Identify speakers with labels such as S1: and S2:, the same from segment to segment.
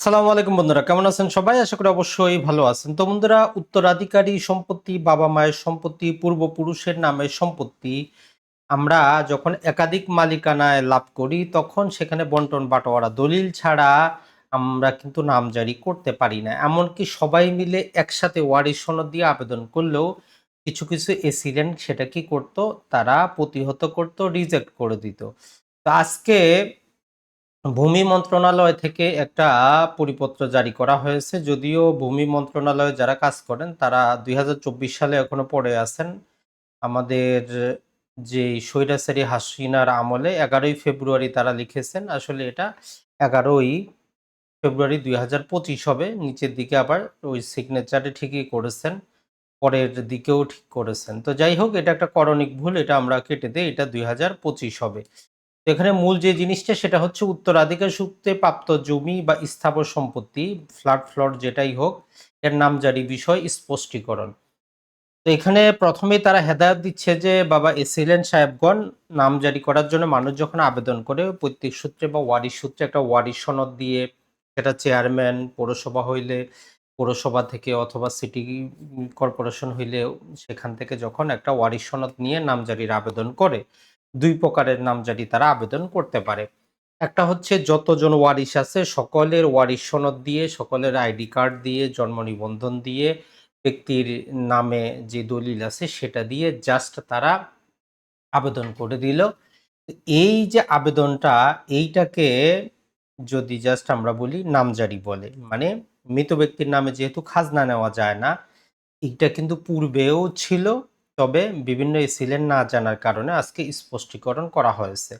S1: সালামু আলাইকুম বন্ধুরা, কেমন আছেন সবাই? আশা করি অবশ্যই ভালো আছেন। তো বন্ধুরা, উত্তরাধিকারী সম্পত্তি বাবা মায়ের সম্পত্তি, পূর্বপুরুষের নামের সম্পত্তি আমরা যখন একাধিক মালিকানায় লাভ করি, তখন সেখানে বন্টন বাটোয়ারা দলিল ছাড়া আমরা কিন্তু নামজারি করতে পারি না। এমনকি সবাই মিলে একসাথে ওয়ারিশ সনদ দিয়ে আবেদন করলেও কিছু কিছু এসিডেন্ট সেটা কি করত? তারা প্রতিহত করত, রিজেক্ট করে দিত। তো আজকে ভূমি মন্ত্রণালয় থেকে একটা পরিপত্র জারি করা হয়েছে। যদিও ভূমি মন্ত্রণালয়ে যারা কাজ করেন, তারা দুই হাজার চব্বিশ সালে এখনও পড়ে আছেন। আমাদের যে স্বৈরাচারী হাসিনার আমলে এগারোই ফেব্রুয়ারি তারা লিখেছেন, আসলে এটা এগারোই ফেব্রুয়ারি দুই হাজার পঁচিশ হবে। নিচের দিকে আবার ওই সিগনেচারে ঠিকই করেছেন, পরের দিকেও ঠিক করেছেন। তো যাই হোক, এটা একটা করণিক ভুল, এটা আমরা কেটে দিই, এটা দুই হাজার পঁচিশ হবে। তো এখানে মূল যে জিনিসটা সেটা হচ্ছে উত্তরাধিকার সূত্রে প্রাপ্ত জমি বা স্থাবর সম্পত্তি, ফ্ল্যাট, ফ্লট যেটাই হোক, এর নামজারি বিষয় স্পষ্টীকরণ। তো এখানে প্রথমেই তারা হেদায়ত দিচ্ছে যে, বাবা এসিলেন সাহেবগণ নাম জারি করার জন্য মানুষ যখন আবেদন করে, পৈতৃক সূত্রে বা ওয়ারিশ সূত্রে একটা ওয়ারিশ সনদ দিয়ে সেটা চেয়ারম্যান, পৌরসভা হইলে, পৌরসভা থেকে অথবা সিটি কর্পোরেশন হইলে সেখান থেকে যখন একটা ওয়ারিশ সনদ নিয়ে নামজারির আবেদন করে দুই প্রকারের নামজারি তারা আবেদন করতে পারে। একটা হচ্ছে যতজন ওয়ারিশ আছে, সকলের ওয়ারিশ সনদ দিয়ে, সকলের আইডি কার্ড দিয়ে, জন্ম নিবন্ধন দিয়ে, ব্যক্তির নামে যে দলিল আছে সেটা দিয়ে জাস্ট তারা আবেদন করে দিল। এই যে আবেদনটা, এইটাকে যদি জাস্ট আমরা বলি নামজারি বলে মানে মৃত ব্যক্তির নামে যেহেতু খাজনা নেওয়া যায় না, এইটা কিন্তু পূর্বেও ছিল তবে বিভিন্ন এসিলেন না জানার কারণে আজকে স্পষ্টীকরণ করা হয়েছে।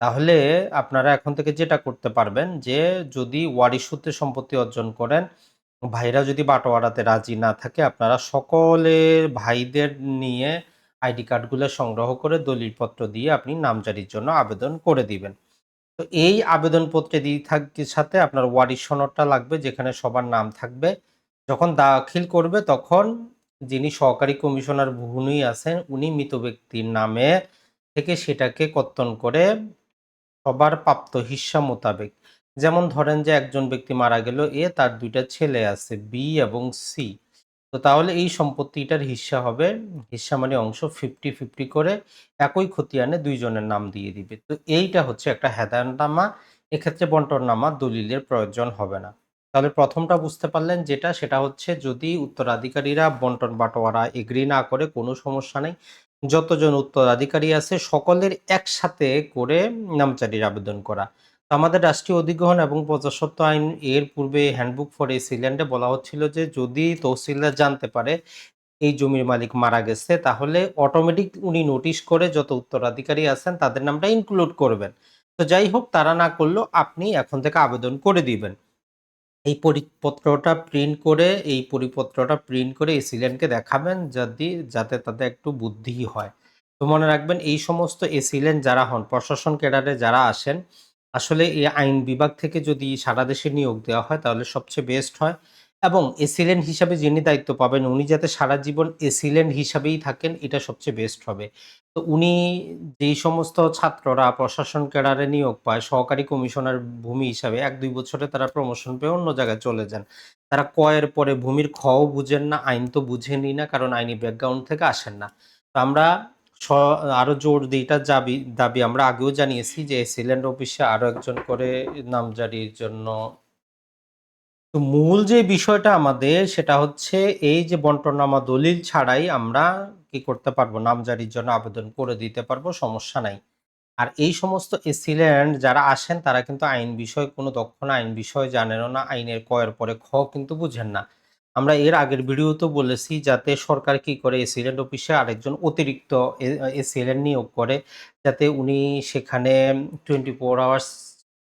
S1: তাহলে আপনারা এখন থেকে যেটা করতে পারবেন যে, যদি ওয়ারিশ সূত্রে সম্পত্তি অর্জন করেন, ভাইরা যদি বাটোয়ারাতে রাজি না থাকে, আপনারা সকলের ভাইদের নিয়ে আইডি কার্ডগুলো সংগ্রহ করে দলিলপত্র দিয়ে আপনি নামজারির জন্য আবেদন করে দিবেন। তো এই আবেদনপত্রে দিয়ে থাকার সাথে আপনার ওয়ারিশ সনদটা লাগবে, যেখানে সবার নাম থাকবে। যখন দাখিল করবে, তখন যিনি সহকারী কমিশনার ভুনি আছেন, উনি মৃত ব্যক্তির নামে থেকে সেটাকে কর্তন করে সবার প্রাপ্ত হিস্সা মোতাবেক। যেমন ধরেন যে একজন ব্যক্তি মারা গেল, এ তার দুইটা ছেলে আছে, বি এবং সি। তো তাহলে এই সম্পত্তিটার হিস্সা হবে, হিস্সা মানে অংশ ফিফটি ফিফটি করে একই খতিয়ানে দুইজনের নাম দিয়ে দিবে। তো এইটা হচ্ছে একটা হেদায়তনামা, এক্ষেত্রে বন্টননামা দলিলের প্রয়োজন হবে না। তাহলে প্রথমটা বুঝতে পারলেন যেটা, সেটা হচ্ছে যদি উত্তরাধিকারীরা বন্টন বাটোয়ারা এগ্রি না করে, কোনো সমস্যা নেই। যতজন উত্তরাধিকারী আছে, সকলের একসাথে করে নামচারির আবেদন করা। আমাদের রাষ্ট্রীয় অধিগ্রহণ এবং প্রজাস্বত্ব আইন এর পূর্বে হ্যান্ডবুক ফর এসিল্যান্ডে বলা হচ্ছিল যে, যদি তহসিলদার জানতে পারে এই জমির মালিক মারা গেছে, তাহলে অটোমেটিক উনি নোটিশ করে যত উত্তরাধিকারী আছেন, তাদের নামটা ইনক্লুড করবেন। তো যাই হোক, তারা না করলেও আপনি এখন থেকে আবেদন করে দিবেন। এই পরিপত্রটা প্রিন্ট করে, এই পরিপত্রটা প্রিন্ট করে এসিলেনকে দেখাবেন যদি, যাতে তাদের একটু বুদ্ধি হয়। তো মনে রাখবেন, এই সমস্ত এসিলেন যারা হন, প্রশাসন ক্যাডারে যারা আসেন, আসলে এই আইন বিভাগ থেকে যদি সারা দেশে নিয়োগ দেওয়া হয়, তাহলে সবচেয়ে বেস্ট হয়। এবং এসিলেন্ট হিসাবে যিনি দায়িত্ব পাবেন, উনি যাতে সারা জীবন এসিলেন্ট হিসাবেই থাকেন, এটা সবচেয়ে বেস্ট হবে। তো উনি যেই সমস্ত ছাত্ররা প্রশাসন ক্যাডারে নিয়োগ পায়, সহকারী কমিশনার ভূমি হিসাবে এক দুই বছরে তারা প্রমোশন পেয়ে অন্য জায়গায় চলে যান। তারা কয়ের পরে ভূমির খও বুঝেন না, আইন তো বুঝেনই না, কারণ আইনি ব্যাকগ্রাউন্ড থেকে আসেন না। তো আমরা স- আরও জোর দিইটা দাবি দাবি আমরা আগেও জানিয়েছি যে এসিলেন্ট অফিসে আরও একজন করে নামজারির জন্য তো মূল যে বিষয়টা আমাদের সেটা হচ্ছে এই যে বন্টনামা দলিল ছাড়াই আমরা কি করতে পারব, নামজারির জন্য আবেদন করে দিতে পারব, সমস্যা নাই। আর এই সমস্ত এসিল্যান্ড যারা আসেন তারা কিন্তু আইন বিষয়ে কোনো দক্ষ না, আইন বিষয় জানেনও না, আইনের কয়ের পরে খ কিন্তু বুঝেন না। আমরা এর আগের ভিডিওতেও বলেছি যাতে সরকার কি করে এসিল্যান্ড অফিসে আরেকজন অতিরিক্ত এসিল্যান্ড নিয়োগ করে, যাতে উনি সেখানে টোয়েন্টি ফোর আওয়ার্স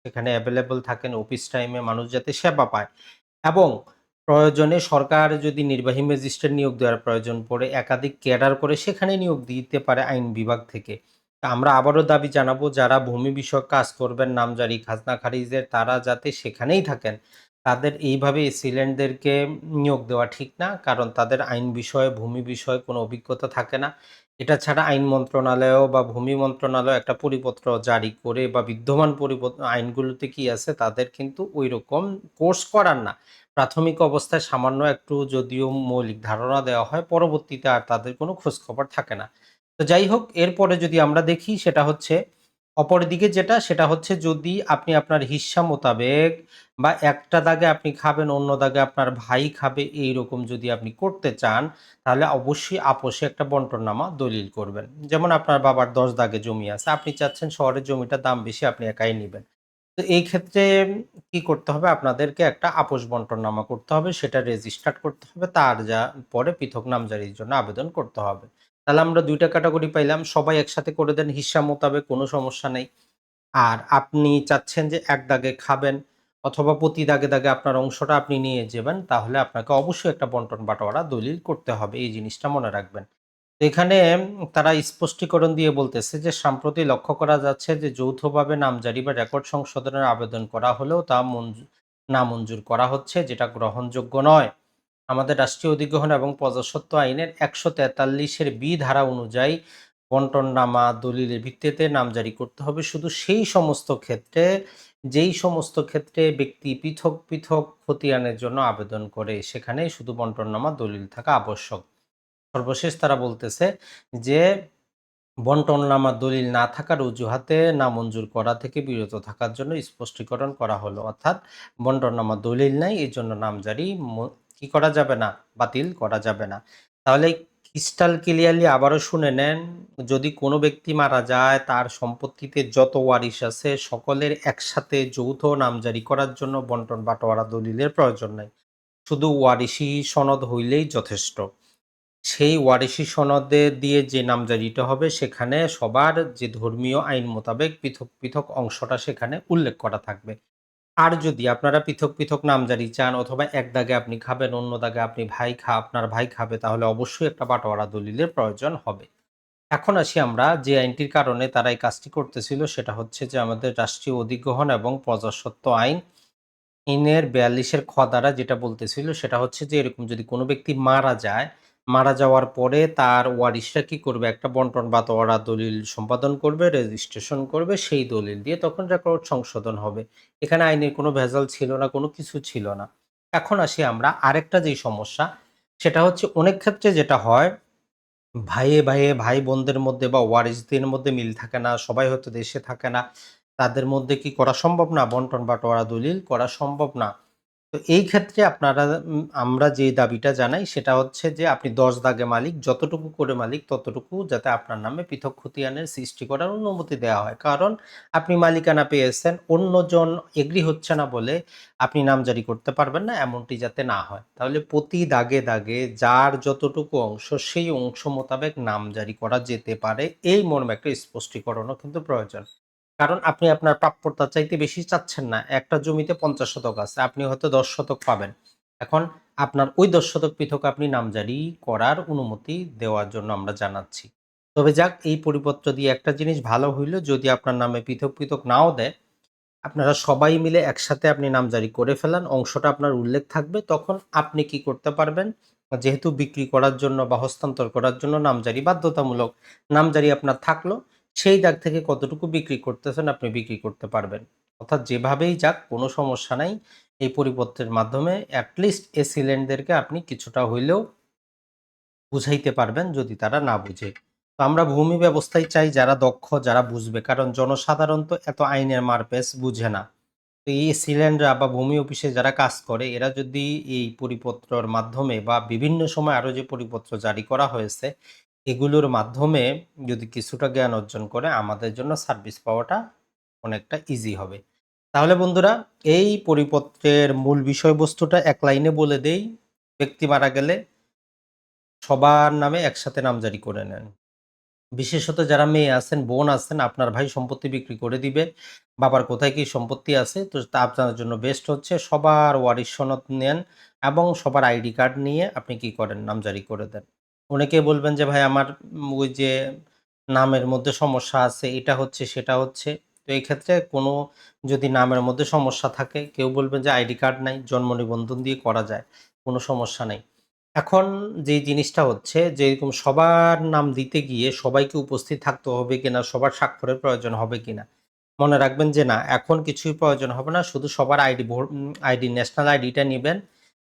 S1: সেখানে অ্যাভেলেবল থাকেন অফিস টাইমে মানুষ যাতে সেবা পায়। এবং প্রয়োজনে সরকার যদি নির্বাহী ম্যাজিস্ট্রেট নিয়োগ দেওয়ার প্রয়োজন পড়ে, একাধিক ক্যাডার করে সেখানে নিয়োগ দিতে পারে আইন বিভাগ থেকে। আমরা আবারও দাবি জানাব, যারা ভূমি বিষয়ক কাজ করবেন, নামজারি, খাজনা খারিজের, তারা যাতে সেখানেই থাকেন। তাদের এইভাবে এসিল্যান্ডদেরকে নিয়োগ দেওয়া ঠিক না। কারণ তাদের আইন বিষয়ে, ভূমি বিষয়ে কোনো অভিজ্ঞতা থাকে না। এটা ছাড়া আইন মন্ত্রণালয় বা ভূমি মন্ত্রণালয় একটা পরিপত্র জারি করে বা বিদ্যমান পরিপত্র, আইনগুলোতে কি আছে তাদের কিন্তু ওই রকম কোর্স করার না। প্রাথমিক অবস্থায় সামান্য একটু যদিও মৌলিক ধারণা দেওয়া হয়, পরবর্তীতে আর তাদের কোনো খোঁজখবর থাকে না। তো যাই হোক, এরপরে যদি আমরা দেখি সেটা হচ্ছে অপরদিকে যেটা, সেটা হচ্ছে যদি আপনি আপনার হিস্সা মোতাবেক বা একটা দাগে আপনি খাবেন, অন্য দাগে আপনার ভাই খাবে এই রকম যদি আপনি করতে চান, তাহলে অবশ্যই আপোষে একটা বন্টননামা দলিল করবেন। যেমন আপনার বাবার দশ দাগে জমি আছে, আপনি চাচ্ছেন শহরের জমিটার দাম বেশি, আপনি একাই নেবেন। তো এই ক্ষেত্রে কি করতে হবে? আপনাদেরকে একটা আপোষ বন্টননামা করতে হবে, সেটা রেজিস্টার্ড করতে হবে, তার যা পরে পৃথক নামজারির জন্য আবেদন করতে হবে। তাহলে আমরা দুইটা ক্যাটাগরি পাইলাম। সবাই একসাথে করে দেন, হিসাব মোতাবেক কোনো সমস্যা নেই। আর আপনি চাচ্ছেন যে এক দাগে খাবেন অথবা প্রতি দাগে দাগে আপনার অংশটা আপনি নিয়ে যাবেন, তাহলে আপনাকে অবশ্যই একটা বন্টন বাটোয়ারা দলিল করতে হবে, এই জিনিসটা মনে রাখবেন। এখানে তারা স্পষ্টীকরণ দিয়ে বলতেছে যে, সম্প্রতি লক্ষ্য করা যাচ্ছে যে, যৌথভাবে নামজারি বা রেকর্ড সংশোধনের আবেদন করা হলেও তা মঞ্জুর নামঞ্জুর করা হচ্ছে, যেটা গ্রহণযোগ্য নয়। আমাদের রাষ্ট্রীয় অধিগ্রহণ এবং প্রজাস্বত্ব আইনের একশো তেতাল্লিশের বি ধারা অনুযায়ী বন্টননামা দলিলের ভিত্তিতে নামজারি করতে হবে। শুধু সেই সমস্ত ক্ষেত্রে, যেই সমস্ত ক্ষেত্রে ব্যক্তি পৃথক পৃথক খতিয়ানের জন্য আবেদন করে সেখানে শুধু বন্টননামা দলিল থাকা আবশ্যক। সর্বশেষ তারা বলতেছে যে বন্টননামা দলিল না থাকার অজুহাতে নামঞ্জুর করা থেকে বিরত থাকার জন্য স্পষ্টীকরণ করা হলো। অর্থাৎ বন্টননামা দলিল নাই এই জন্য নামজারি কি করা যাবে না? বাতিল করা যাবে না। তাহলে ক্রিস্টাল ক্লিয়ারলি আবারও শুনে নেন, যদি কোনো ব্যক্তি মারা যায়, তার সম্পত্তিতে যত ওয়ারিশ আছে, সকলের একসাথে যৌথ নামজারি করার জন্য বন্টন বাটোয়ারা দলিলের প্রয়োজন নাই। শুধু ওয়ারিশি সনদ হইলেই যথেষ্ট। সেই ওয়ারিশি সনদে দিয়ে যে নামজারিটা হবে, সেখানে সবার যে ধর্মীয় আইন মোতাবেক পৃথক পৃথক অংশটা সেখানে উল্লেখ করা থাকবে। আর যদি আপনারা পৃথক পৃথক নাম নামজারি চান অথবা এক দাগে আপনি খাবেন, অন্য দাগে আপনি ভাই খা, আপনার ভাই খাবে, তাহলে অবশ্যই একটা বাটোয়ারা দলিলের প্রয়োজন হবে। এখন আসি আমরা যে আইনটির কারণে তারা এই কাজটি করতেছিল, সেটা হচ্ছে যে আমাদের রাষ্ট্রীয় অধিগ্রহণ এবং প্রজাস্বত্ব আইন ইনের বিয়াল্লিশের খ দ্বারা যেটা বলতেছিল, সেটা হচ্ছে যে এরকম যদি কোনো ব্যক্তি মারা যায় মারা যাওয়ার পরে তার ওয়ারিশরা কি করবে? একটা বন্টন বা তোয়ারা দলিল সম্পাদন করবে রেজিস্ট্রেশন করবে, সেই দলিল দিয়ে তখন রেকর্ড সংশোধন হবে। এখানে আইনের কোনো ভেজাল ছিল না, কোনো কিছু ছিল না। এখন আসি আমরা আরেকটা যেই সমস্যা, সেটা হচ্ছে অনেক ক্ষেত্রে যেটা হয়, ভাইয়ে ভাইয়ে ভাই বোনদের মধ্যে বা ওয়ারিসদের মধ্যে মিল থাকে না, সবাই হয়তো দেশে থাকে না, তাদের মধ্যে কি করা সম্ভব না? বন্টন বাটোয়ারা দলিল করা সম্ভব না। তো এই ক্ষেত্রে আপনারা আমরা যে দাবিটা জানাই সেটা হচ্ছে যে আপনি দশ দাগে মালিক, যতটুকু করে মালিক ততটুকু যাতে আপনার নামে পৃথক খতিয়ানের সৃষ্টি করার অনুমতি দেওয়া হয়। কারণ আপনি মালিকানা পেয়েছেন, অন্যজন এগ্রি হচ্ছে না বলে আপনি নামজারি করতে পারবেন না, এমনটি যাতে না হয়। তাহলে প্রতি দাগে দাগে যার যতটুকু অংশ সেই অংশ মোতাবেক নামজারি করা যেতে পারে, এই মর্মে একটা স্পষ্টীকরণও কিন্তু প্রয়োজন। কারণ আপনি আপনার প্রাপ্যতা চাইতে বেশি চাচ্ছেন না। একটা জমিতে পঞ্চাশ শতক আছে, আপনি হয়তো দশ শতক পাবেন। এখন আপনার ওই দশ শতক পৃথক আপনি নামজারি করার অনুমতি দেওয়ার জন্য আমরা জানাচ্ছি। তবে যাক, এই পরিপত্র দিয়ে একটা জিনিস ভালো হইল, যদি আপনার নামে পৃথক পৃথক নাও দেয়, আপনারা সবাই মিলে একসাথে আপনি নামজারি করে ফেলান, অংশটা আপনার উল্লেখ থাকবে, তখন আপনি কি করতে পারবেন? যেহেতু বিক্রি করার জন্য বা হস্তান্তর করার জন্য নামজারি বাধ্যতামূলক নামজারি আপনার থাকল সেই দাগ থেকে কতটুকু বিক্রি করতেছেন আপনি বিক্রি করতে পারবেন। অর্থাৎ যেভাবেই যাক, কোনো সমস্যা নাই। এই পরিপত্রের মাধ্যমে অ্যাটলিস্ট এ সিলেন্ডদেরকে আপনি কিছুটা হইলেও বুঝাইতে পারবেন যদি তারা না বুঝে। তো আমরা ভূমি ব্যবস্থায় চাই যারা দক্ষ, যারা বুঝবে, কারণ জনসাধারণ তো এত আইনের মারপেস বুঝে না। তো এই সিলেন্ডার বা ভূমি অফিসে যারা কাজ করে, এরা যদি এই পরিপত্রর মাধ্যমে বা বিভিন্ন সময় আরও যে পরিপত্র জারি করা হয়েছে এগুলোর মাধ্যমে যদি কিছুটা জ্ঞান অর্জন করে, আমাদের জন্য সার্ভিস পাওয়াটা অনেকটা ইজি হবে। তাহলে বন্ধুরা, এই পরিপত্রের মূল বিষয়বস্তুটা এক লাইনে বলে দেই। ব্যক্তি মারা গেলে সবার নামে একসাথে নামজারি করে নেন। বিশেষত যারা মেয়ে আছেন, বোন আছেন, আপনার ভাই সম্পত্তি বিক্রি করে দিবে, বাবার কোথায় কি সম্পত্তি আছে, তো তা আপনার জন্য বেস্ট হচ্ছে। সবার ওয়ারিশ সনদ নেন এবং সবার আইডি কার্ড নিয়ে আপনি কি করেন? নামজারি করে দেন। অনেকে বলবেন যে, ভাই, আমার ওই যে নামের মধ্যে সমস্যা আছে, এটা হচ্ছে, সেটা হচ্ছে। তো এই ক্ষেত্রে কোনো যদি নামের মধ্যে সমস্যা থাকে, কেউ বলবেন যে, আইডি কার্ড নাই, জন্ম নিবন্ধন দিয়ে করা যায়, কোনো সমস্যা নেই। এখন যে জিনিসটা হচ্ছে, যে এরকম সবার নাম দিতে গিয়ে সবাইকে উপস্থিত থাকতে হবে কিনা, সবার স্বাক্ষরের প্রয়োজন হবে কিনা, মনে রাখবেন যে, না, এখন কিছুই প্রয়োজন হবে না, শুধু সবার আইডি আইডি, ন্যাশনাল আইডিটা নেবেন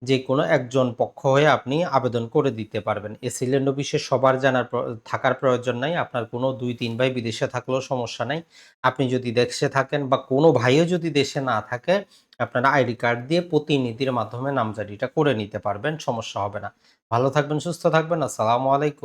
S1: যে কোনো একজন পক্ষ হয়ে আপনি আবেদন করে দিতে পারবেন। এ সিলেন্ড অফিসে সবার জানার থাকার প্রয়োজন নাই, আপনার কোনো দুই, তিন ভাই বিদেশে থাকলেও সমস্যা নাই। আপনি যদি দেশে থাকেন বা কোনো ভাইও যদি দেশে না থাকে, আপনারা আইডি কার্ড দিয়ে প্রতিনিধির মাধ্যমে নামজারিটা করে নিতে পারবেন, সমস্যা হবে না। ভালো থাকবেন, সুস্থ থাকবেন, আসসালামু আলাইকুম।